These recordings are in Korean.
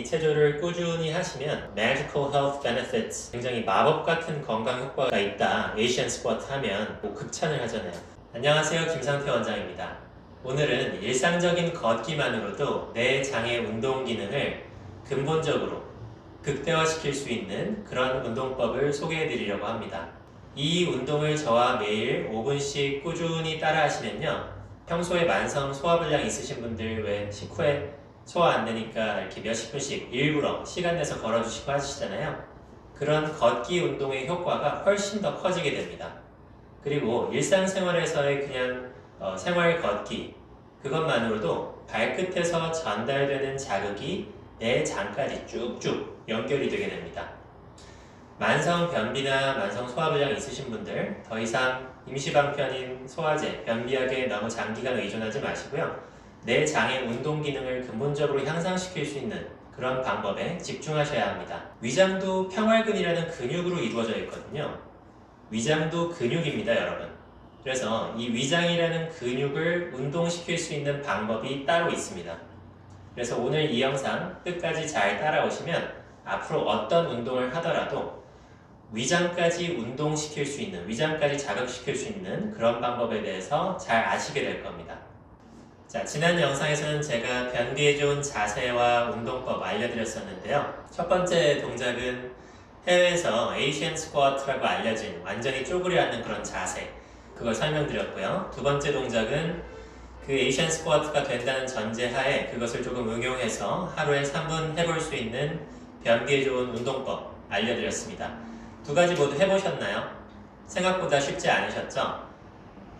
이 체조를 꾸준히 하시면 magical health benefits 굉장히 마법 같은 건강 효과가 있다. 에이시안 스쿼트 하면 뭐 극찬을 하잖아요. 안녕하세요. 김상태 원장입니다. 오늘은 일상적인 걷기만으로도 내 장의 운동 기능을 근본적으로 극대화시킬 수 있는 그런 운동법을 소개해 드리려고 합니다. 이 운동을 저와 매일 5분씩 꾸준히 따라 하시면요. 평소에 만성 소화불량 있으신 분들 왜 식후에 소화 안 되니까 이렇게 몇십 분씩 일부러 시간 내서 걸어주시고 하시잖아요. 그런 걷기 운동의 효과가 훨씬 더 커지게 됩니다. 그리고 일상생활에서의 그냥 어, 생활 걷기 그것만으로도 발끝에서 전달되는 자극이 내 장까지 쭉쭉 연결이 되게 됩니다. 만성 변비나 만성 소화불량 있으신 분들 더 이상 임시방편인 소화제, 변비약에 너무 장기간 의존하지 마시고요. 내 장의 운동 기능을 근본적으로 향상시킬 수 있는 그런 방법에 집중하셔야 합니다. 위장도 평활근이라는 근육으로 이루어져 있거든요. 위장도 근육입니다, 여러분. 그래서 이 위장이라는 근육을 운동시킬 수 있는 방법이 따로 있습니다. 그래서 오늘 이 영상 끝까지 잘 따라오시면 앞으로 어떤 운동을 하더라도 위장까지 운동시킬 수 있는, 위장까지 자극시킬 수 있는 그런 방법에 대해서 잘 아시게 될 겁니다. 자, 지난 영상에서는 제가 변비에 좋은 자세와 운동법 알려드렸었는데요. 첫 번째 동작은 해외에서 에이시안 스쿼트라고 알려진 완전히 쪼그려 앉는 그런 자세. 그걸 설명드렸고요. 두 번째 동작은 그 에이시안 스쿼트가 된다는 전제하에 그것을 조금 응용해서 하루에 3분 해볼 수 있는 변비에 좋은 운동법 알려드렸습니다. 두 가지 모두 해보셨나요? 생각보다 쉽지 않으셨죠?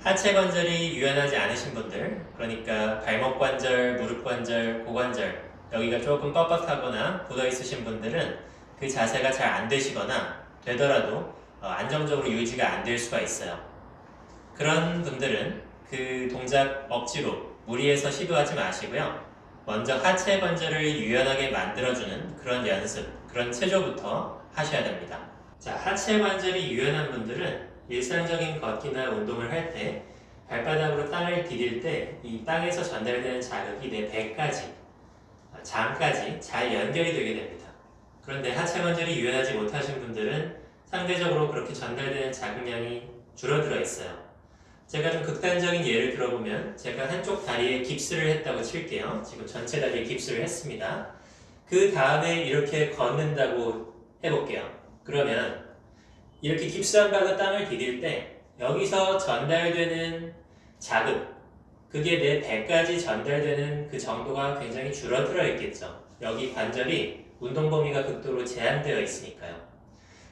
하체 관절이 유연하지 않으신 분들, 그러니까 발목 관절, 무릎 관절, 고관절, 여기가 조금 뻣뻣하거나 굳어 있으신 분들은 그 자세가 잘 안 되시거나 되더라도 어, 안정적으로 유지가 안 될 수가 있어요. 그런 분들은 그 동작 억지로 무리해서 시도하지 마시고요. 먼저 하체 관절을 유연하게 만들어주는 그런 연습, 그런 체조부터 하셔야 됩니다. 자, 하체 관절이 유연한 분들은 일상적인 걷기나 운동을 할 때 발바닥으로 땅을 디딜 때 이 땅에서 전달되는 자극이 내 배까지, 장까지 잘 연결이 되게 됩니다. 그런데 하체 관절이 유연하지 못하신 분들은 상대적으로 그렇게 전달되는 자극량이 줄어들어 있어요. 제가 좀 극단적인 예를 들어보면 제가 한쪽 다리에 깁스를 했다고 칠게요. 지금 전체 다리에 깁스를 했습니다. 그 다음에 이렇게 걷는다고 해볼게요. 그러면 이렇게 깁스한 바가 땅을 디딜 때 여기서 전달되는 자극, 그게 내 배까지 전달되는 그 정도가 굉장히 줄어들어 있겠죠. 여기 관절이 운동 범위가 극도로 제한되어 있으니까요.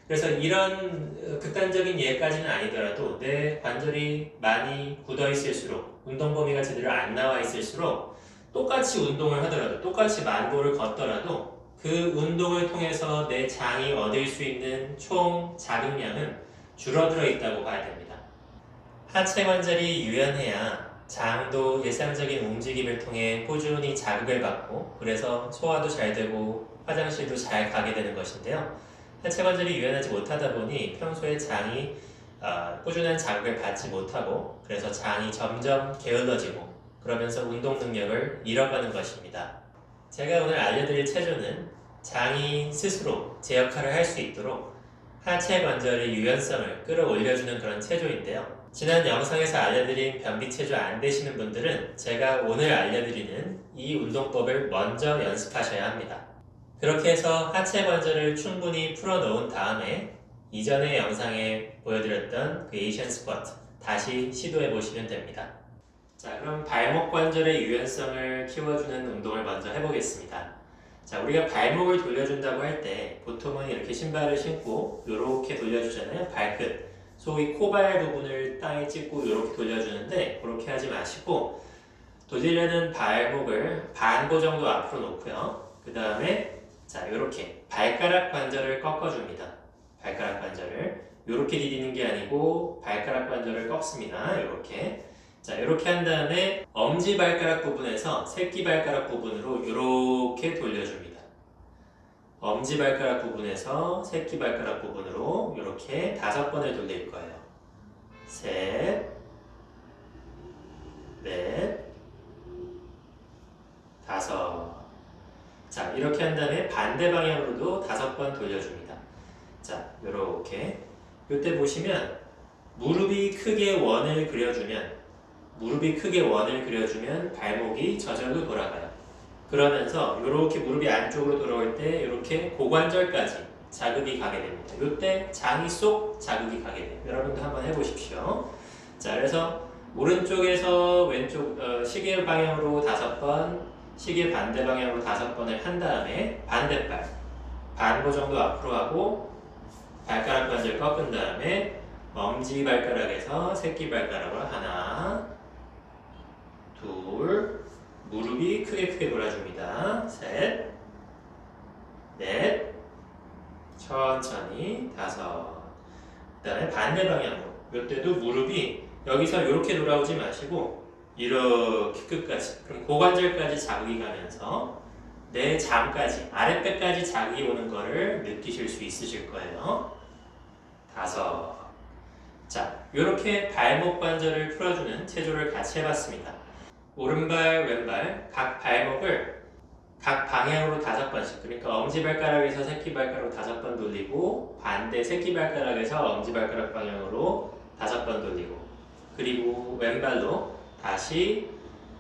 그래서 이런 극단적인 예까지는 아니더라도 내 관절이 많이 굳어 있을수록 운동 범위가 제대로 안 나와 있을수록 똑같이 운동을 하더라도 똑같이 만보를 걷더라도 그 운동을 통해서 내 장이 얻을 수 있는 총 자극량은 줄어들어 있다고 봐야 됩니다. 하체 관절이 유연해야 장도 일상적인 움직임을 통해 꾸준히 자극을 받고 그래서 소화도 잘 되고 화장실도 잘 가게 되는 것인데요. 하체 관절이 유연하지 못하다 보니 평소에 장이 어, 꾸준한 자극을 받지 못하고 그래서 장이 점점 게을러지고 그러면서 운동 능력을 잃어가는 것입니다. 제가 오늘 알려드릴 체조는 장이 스스로 제 역할을 할 수 있도록 하체 관절의 유연성을 끌어올려주는 그런 체조인데요. 지난 영상에서 알려드린 변비 체조 안 되시는 분들은 제가 오늘 알려드리는 이 운동법을 먼저 연습하셔야 합니다. 그렇게 해서 하체 관절을 충분히 풀어놓은 다음에 이전의 영상에 보여드렸던 그 에이션 스쿼트 다시 시도해 보시면 됩니다. 자, 그럼 발목 관절의 유연성을 키워주는 운동을 먼저 해보겠습니다. 자, 우리가 발목을 돌려준다고 할 때 보통은 이렇게 신발을 신고 이렇게 돌려주잖아요. 발끝. 소위 코발 부분을 땅에 찍고 이렇게 돌려주는데 그렇게 하지 마시고 돌리려는 발목을 반고 정도 앞으로 놓고요. 그 다음에 자, 이렇게 발가락 관절을 꺾어줍니다. 발가락 관절을 이렇게 디디는 게 아니고 발가락 관절을 꺾습니다. 이렇게 자, 이렇게 한 다음에 엄지 발가락 부분에서 새끼 발가락 부분으로 이렇게 돌려줍니다. 엄지 발가락 부분에서 새끼 발가락 부분으로 이렇게 다섯 번을 돌릴 거예요. 셋, 넷, 다섯. 자, 이렇게 한 다음에 반대 방향으로도 다섯 번 돌려줍니다. 자, 요렇게. 요때 보시면 무릎이 크게 원을 그려주면 무릎이 크게 원을 그려주면 발목이 저절로 돌아가요. 그러면서 이렇게 무릎이 안쪽으로 돌아올 때 이렇게 고관절까지 자극이 가게 됩니다. 이때 장이 쏙 자극이 가게 돼요. 여러분도 한번 해보십시오. 자, 그래서 오른쪽에서 왼쪽 어, 시계 방향으로 다섯 번, 시계 반대 방향으로 다섯 번을 한 다음에 반대발 반보 정도 앞으로 하고 발가락 관절 꺾은 다음에 엄지 발가락에서 새끼 발가락으로 하나, 둘, 무릎이 크게 크게 돌아줍니다. 셋, 넷, 천천히 다섯. 그 다음에 반대 방향으로. 이때도 무릎이 여기서 이렇게 돌아오지 마시고 이렇게 끝까지. 그럼 고관절까지 자극이 가면서 내 장까지 아랫배까지 자극이 오는 거를 느끼실 수 있으실 거예요. 다섯. 자, 이렇게 발목 관절을 풀어주는 체조를 같이 해봤습니다. 오른발, 왼발 각 발목을 각 방향으로 다섯 번씩 그러니까 엄지발가락에서 새끼발가락 다섯 번 돌리고 반대 새끼발가락에서 엄지발가락 방향으로 다섯 번 돌리고 그리고 왼발로 다시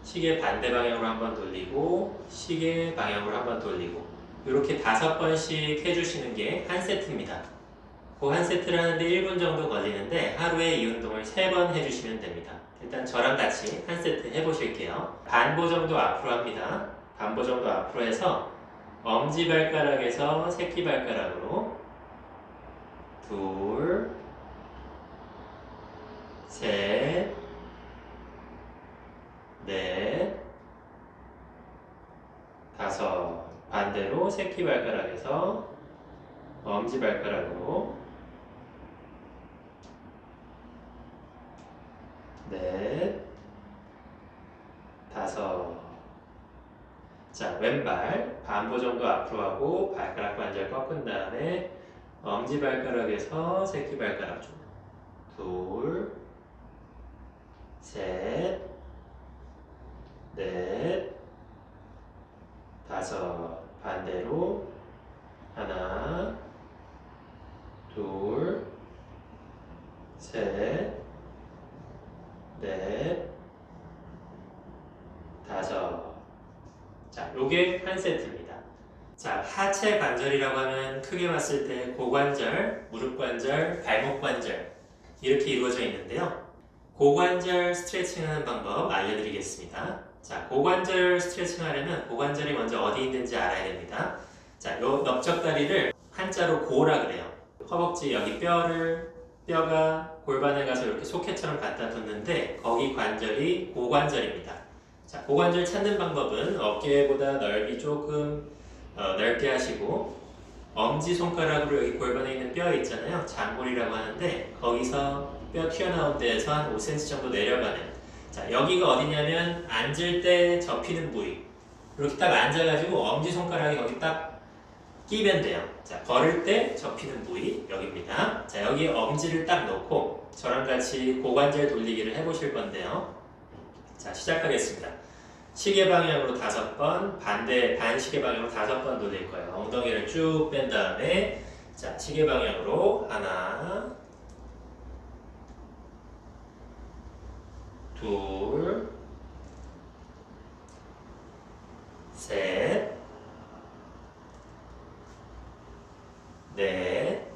시계 반대 방향으로 한 번 돌리고 시계 방향으로 한 번 돌리고 이렇게 다섯 번씩 해주시는 게 한 세트입니다. 그 한 세트를 하는데 1분 정도 걸리는데 하루에 이 운동을 세번 해주시면 됩니다. 일단 저랑 같이 한 세트 해보실게요. 반보 정도 앞으로 합니다. 반보 정도 앞으로 해서 엄지발가락에서 새끼발가락으로 둘, 셋, 넷, 다섯. 반대로 새끼발가락에서 엄지발가락으로 넷, 다섯. 자, 왼발 반보 정도 앞으로 하고 발가락 관절 꺾은 다음에 엄지발가락에서 새끼발가락 쪽. 둘, 셋, 넷, 다섯. 반대로 하나, 둘, 셋, 넷, 다섯. 자, 요게 한 세트입니다. 자, 하체 관절이라고 하면 크게 봤을 때 고관절, 무릎 관절, 발목 관절 이렇게 이루어져 있는데요. 고관절 스트레칭 하는 방법 알려드리겠습니다. 자, 고관절 스트레칭 하려면 고관절이 먼저 어디 있는지 알아야 됩니다. 자, 요 넓적다리를 한자로 고라 그래요. 허벅지 여기 뼈를 뼈가 골반에 가서 이렇게 소켓처럼 갖다 뒀는데 거기 관절이 고관절입니다. 자, 고관절 찾는 방법은 어깨보다 넓이 조금 어, 넓게 하시고 엄지 손가락으로 여기 골반에 있는 뼈 있잖아요. 장골이라고 하는데 거기서 뼈 튀어나온 데에서 한 5cm 정도 내려가는 자, 여기가 어디냐면 앉을 때 접히는 부위. 이렇게 딱 앉아가지고 엄지 손가락이 거기 딱 끼면 돼요. 자, 걸을 때 접히는 부위 여기입니다. 자, 여기에 엄지를 딱 놓고 저랑 같이 고관절 돌리기를 해보실 건데요. 자, 시작하겠습니다. 시계 방향으로 다섯 번, 반대 반시계 방향으로 다섯 번 돌릴 거예요. 엉덩이를 쭉 뺀 다음에 자, 시계 방향으로 하나, 둘, 셋, 넷,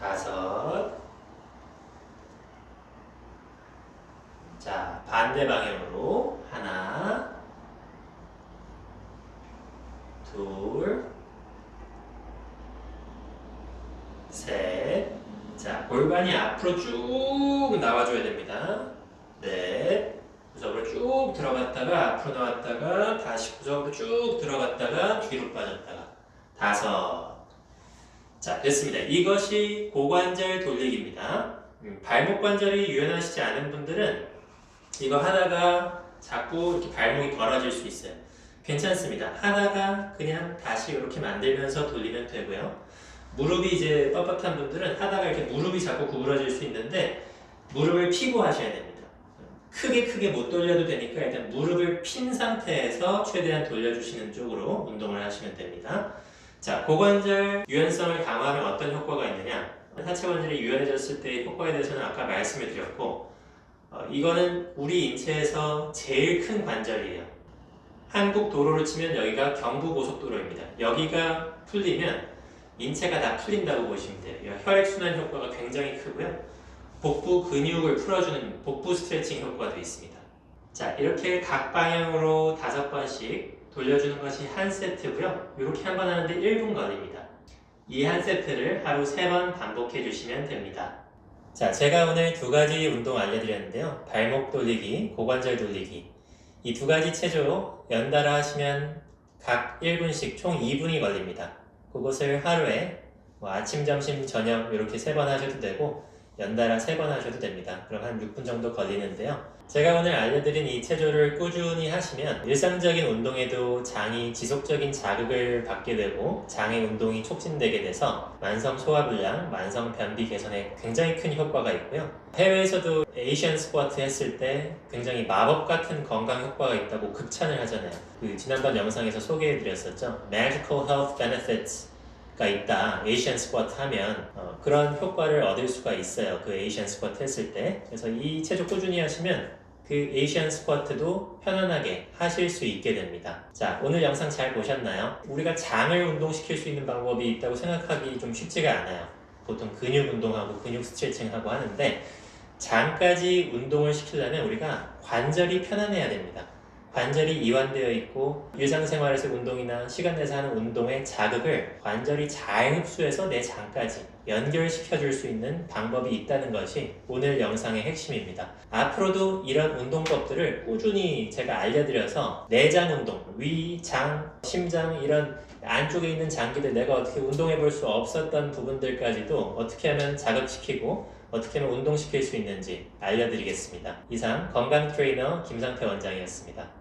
다섯. 자, 반대 방향으로 하나, 둘, 셋. 자, 골반이 앞으로 쭉 나와줘야 됩니다. 넷. 구석으로 쭉 들어갔다가 앞으로 나왔다가 다시 구석으로 쭉 들어갔다가 뒤로 빠졌다가 다섯. 자, 됐습니다. 이것이 고관절 돌리기입니다. 음, 발목 관절이 유연하시지 않은 분들은 이거 하다가 자꾸 이렇게 발목이 벌어질 수 있어요. 괜찮습니다. 하다가 그냥 다시 이렇게 만들면서 돌리면 되고요. 무릎이 이제 뻣뻣한 분들은 하다가 이렇게 무릎이 자꾸 구부러질 수 있는데 무릎을 피고 하셔야 됩니다. 크게 크게 못 돌려도 되니까 일단 무릎을 핀 상태에서 최대한 돌려주시는 쪽으로 운동을 하시면 됩니다. 자, 고관절 유연성을 강화하면 어떤 효과가 있느냐? 하체 관절이 유연해졌을 때의 효과에 대해서는 아까 말씀을 드렸고, 어, 이거는 우리 인체에서 제일 큰 관절이에요. 한국 도로로 치면 여기가 경부고속도로입니다. 여기가 풀리면 인체가 다 풀린다고 보시면 돼요. 혈액순환 효과가 굉장히 크고요. 복부 근육을 풀어주는 복부 스트레칭 효과도 있습니다. 자, 이렇게 각 방향으로 다섯 번씩 돌려주는 것이 한 세트고요. 이렇게 한 번 하는데 1분 걸립니다. 이 한 세트를 하루 세 번 반복해 주시면 됩니다. 자, 제가 오늘 두 가지 운동 알려드렸는데요. 발목 돌리기, 고관절 돌리기. 이 두 가지 체조 연달아 하시면 각 1분씩 총 2분이 걸립니다. 그것을 하루에 뭐 아침, 점심, 저녁 이렇게 세 번 하셔도 되고 연달아 세 번 하셔도 됩니다. 그럼 한 6분 정도 걸리는데요. 제가 오늘 알려드린 이 체조를 꾸준히 하시면 일상적인 운동에도 장이 지속적인 자극을 받게 되고 장의 운동이 촉진되게 돼서 만성 소화불량, 만성 변비 개선에 굉장히 큰 효과가 있고요. 해외에서도 에이시안 스쿼트 했을 때 굉장히 마법 같은 건강 효과가 있다고 극찬을 하잖아요. 그 지난번 영상에서 소개해드렸었죠. Magical Health Benefits 가 있다. 에이시안 스쿼트 하면 어, 그런 효과를 얻을 수가 있어요. 그 에이시안 스쿼트 했을 때. 그래서 이 체조 꾸준히 하시면 그 에이시안 스쿼트도 편안하게 하실 수 있게 됩니다. 자, 오늘 영상 잘 보셨나요? 우리가 장을 운동시킬 수 있는 방법이 있다고 생각하기 좀 쉽지가 않아요. 보통 근육 운동하고 근육 스트레칭하고 하는데 장까지 운동을 시키려면 우리가 관절이 편안해야 됩니다. 관절이 이완되어 있고 일상생활에서 운동이나 시간 내서 하는 운동의 자극을 관절이 잘 흡수해서 내 장까지 연결시켜 줄 수 있는 방법이 있다는 것이 오늘 영상의 핵심입니다. 앞으로도 이런 운동법들을 꾸준히 제가 알려드려서 내장 운동, 위, 장, 심장 이런 안쪽에 있는 장기들 내가 어떻게 운동해 볼 수 없었던 부분들까지도 어떻게 하면 자극시키고 어떻게 하면 운동시킬 수 있는지 알려드리겠습니다. 이상 건강 트레이너 김상태 원장이었습니다.